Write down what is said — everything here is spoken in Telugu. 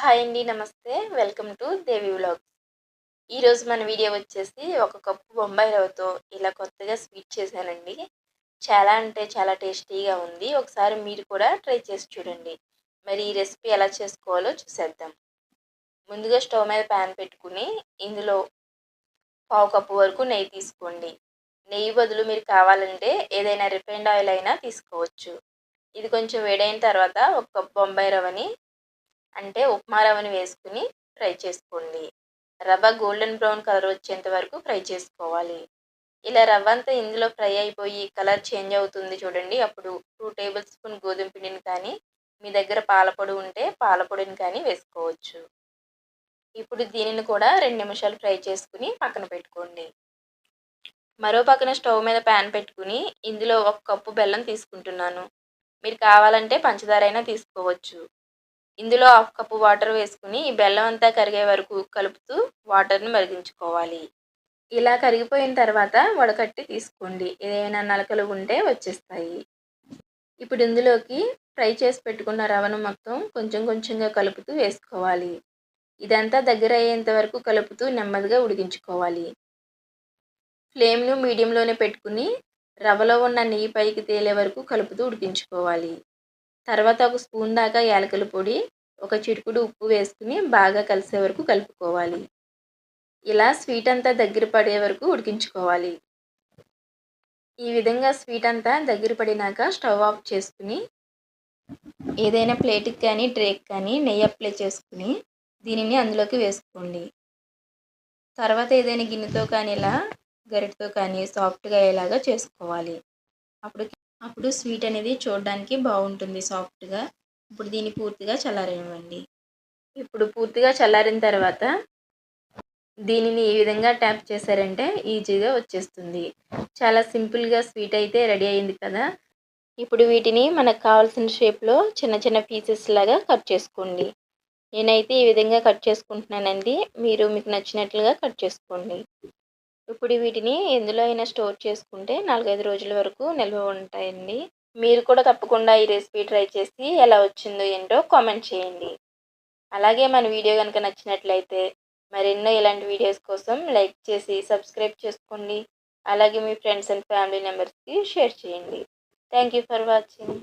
హాయ్ అండి నమస్తే. Welcome to Devi vlogs. ఈరోజు మన వీడియో వచ్చేసి ఒక కప్పు బొంబాయి రవ్వతో ఇలా కొత్తగా స్వీట్ చేశానండి. చాలా అంటే చాలా టేస్టీగా ఉంది. ఒకసారి మీరు కూడా ట్రై చేసి చూడండి. మరి ఈ రెసిపీ ఎలా చేసుకోవాలో చూసేద్దాం. ముందుగా స్టవ్ మీద ప్యాన్ పెట్టుకుని ఇందులో పావు కప్పు వరకు నెయ్యి తీసుకోండి. నెయ్యి బదులు మీరు కావాలంటే ఏదైనా రిఫైండ్ ఆయిల్ అయినా తీసుకోవచ్చు. ఇది కొంచెం వేడైన తర్వాత ఒక కప్పు బొంబాయి రవ్వని అంటే ఉప్మా రవ్వని వేసుకుని ఫ్రై చేసుకోండి. రవ్వ గోల్డెన్ బ్రౌన్ కలర్ వచ్చేంత వరకు ఫ్రై చేసుకోవాలి. ఇలా రవ్వ అంతా ఇందులో ఫ్రై అయిపోయి కలర్ చేంజ్ అవుతుంది చూడండి. అప్పుడు టూ టేబుల్ స్పూన్ గోధుమ పిండిని కానీ మీ దగ్గర పాలపొడి ఉంటే పాలపొడిని కానీ వేసుకోవచ్చు. ఇప్పుడు దీనిని కూడా రెండు నిమిషాలు ఫ్రై చేసుకుని పక్కన పెట్టుకోండి. మరో పక్కన స్టవ్ మీద ప్యాన్ పెట్టుకుని ఇందులో ఒక కప్పు బెల్లం తీసుకుంటున్నాను. మీరు కావాలంటే పంచదార అయినా తీసుకోవచ్చు. ఇందులో హాఫ్ కప్పు వాటర్ వేసుకుని ఈ బెల్లం అంతా కరిగే వరకు కలుపుతూ వాటర్ని మరిగించుకోవాలి. ఇలా కరిగిపోయిన తర్వాత వడకట్టి తీసుకోండి. ఏదైనా నలకలు ఉంటే వచ్చేస్తాయి. ఇప్పుడు ఇందులోకి ఫ్రై చేసి పెట్టుకున్న రవ్వను మొత్తం కొంచెం కొంచెంగా కలుపుతూ వేసుకోవాలి. ఇదంతా దగ్గర అయ్యేంత వరకు కలుపుతూ నెమ్మదిగా ఉడికించుకోవాలి. ఫ్లేమ్ను మీడియంలోనే పెట్టుకుని రవ్వలో ఉన్న నెయ్యి పైకి తేలే వరకు కలుపుతూ ఉడికించుకోవాలి. తర్వాత ఒక స్పూన్ దాకా యాలకుల పొడి ఒక చిటుకుడు ఉప్పు వేసుకుని బాగా కలిసే వరకు కలుపుకోవాలి. ఇలా స్వీట్ అంతా దగ్గర పడే వరకు ఉడికించుకోవాలి. ఈ విధంగా స్వీట్ అంతా దగ్గర పడినాక స్టవ్ ఆఫ్ చేసుకుని ఏదైనా ప్లేట్కి కానీ ట్రేకి కానీ నెయ్యి అప్లై చేసుకుని దీనిని అందులోకి వేసుకోండి. తర్వాత ఏదైనా గిన్నెతో కానీ ఇలా గరిటతో కానీ సాఫ్ట్గా అయ్యేలాగా చేసుకోవాలి. అప్పుడు అప్పుడు స్వీట్ అనేది చూడడానికి బాగుంటుంది సాఫ్ట్గా. ఇప్పుడు దీన్ని పూర్తిగా చల్లారనివ్వండి ఇప్పుడు పూర్తిగా చల్లారిన తర్వాత దీనిని ఈ విధంగా ట్యాప్ చేశారంటే ఈజీగా వచ్చేస్తుంది. చాలా సింపుల్గా స్వీట్ అయితే రెడీ అయింది కదా. ఇప్పుడు వీటిని మనకు కావాల్సిన షేప్లో చిన్న చిన్న పీసెస్ లాగా కట్ చేసుకోండి. నేనైతే ఈ విధంగా కట్ చేసుకుంటున్నానండి. మీరు మీకు నచ్చినట్లుగా కట్ చేసుకోండి. ఇప్పుడు వీటిని ఎందులో అయినా స్టోర్ చేసుకుంటే నాలుగైదు రోజుల వరకు నిల్వ ఉంటాయండి. మీరు కూడా తప్పకుండా ఈ రెసిపీ ట్రై చేసి ఎలా వచ్చిందో ఏంటో కామెంట్ చేయండి. అలాగే మన వీడియో కనుక నచ్చినట్లయితే మరెన్నో ఇలాంటి వీడియోస్ కోసం లైక్ చేసి సబ్స్క్రైబ్ చేసుకోండి. అలాగే మీ ఫ్రెండ్స్ అండ్ ఫ్యామిలీ మెంబర్స్కి షేర్ చేయండి. Thank you for watching.